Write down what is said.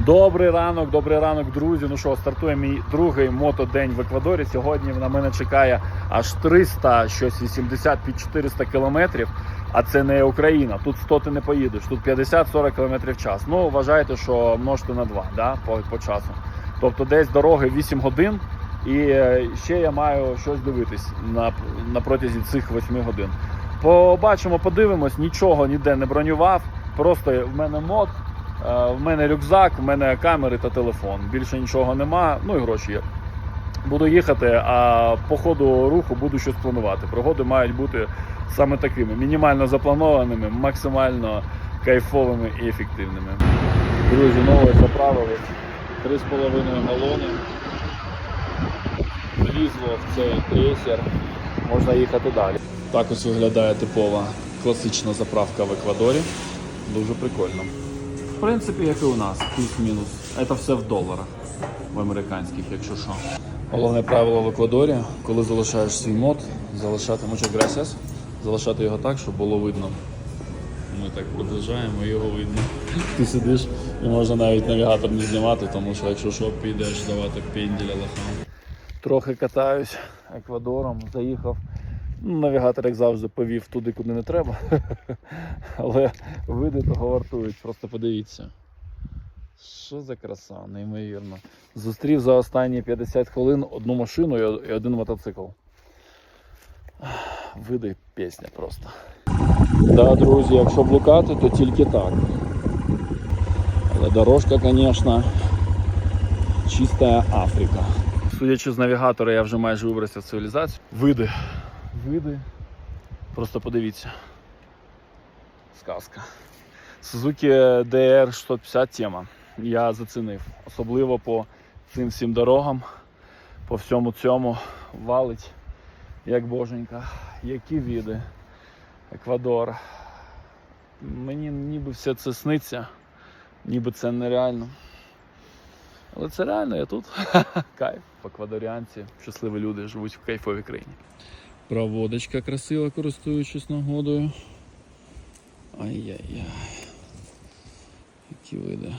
Добрий ранок, добрий ранок, друзі. Ну що, стартує мій другий мотодень в Еквадорі. Сьогодні на мене чекає аж 300, щось 80 під 400 кілометрів. А це не Україна. Тут 100 ти не поїдеш. Тут 50-40 кілометрів в час. Ну вважайте, що множте на 2 да, по, по часу. Тобто десь дороги 8 годин. І е, ще я маю щось дивитись на, на протязі цих 8 годин. Побачимо, подивимось, нічого ніде не бронював. Просто в мене мод, в мене рюкзак, в мене камери та телефон. Більше нічого нема. Ну і гроші є. Буду їхати, а по ходу руху буду щось планувати. Пригоди мають бути саме такими: мінімально запланованими, максимально кайфовими і ефективними. Друзі, нове заправились. 3,5 галони. Влізло в цей крейсер. Можна їхати далі. Так ось виглядає типова класична заправка в Еквадорі. Дуже прикольно. В принципі, як і у нас, плюс-мінус. Це все в доларах, в американських, якщо що. Головне правило в Еквадорі, коли залишаєш свій мод, залишати gracias, залишати його так, щоб було видно. Ми так приближаємо, його видно. Ти сидиш і можна навіть навігатор не знімати, тому що якщо що, підеш давати пінділя лохам. Трохи катаюсь Еквадором, заїхав. Навігатор, як завжди, повів туди, куди не треба. Але види того вартують, просто подивіться. Що за краса, неймовірно. Зустрів за останні 50 хвилин одну машину і один мотоцикл. Види пісня просто. Да, друзі, якщо блукати, то тільки так. Але дорожка, звісно, чиста Африка. Судячи з навігатора, я вже майже вибрався в цивілізацію. Види. Види. Просто подивіться. Сказка. Suzuki DR 650 тема. Я зацінив. Особливо по цим всім дорогам, по всьому цьому валить, як боженька. Які види. Еквадор. Мені ніби все це сниться, ніби це нереально. Але це реально, я тут. Кайф. Еквадоріанці, щасливі люди, живуть в кайфовій країні. Проводочка красива, користуючись нагодою. Ай-яй-яй. Які види.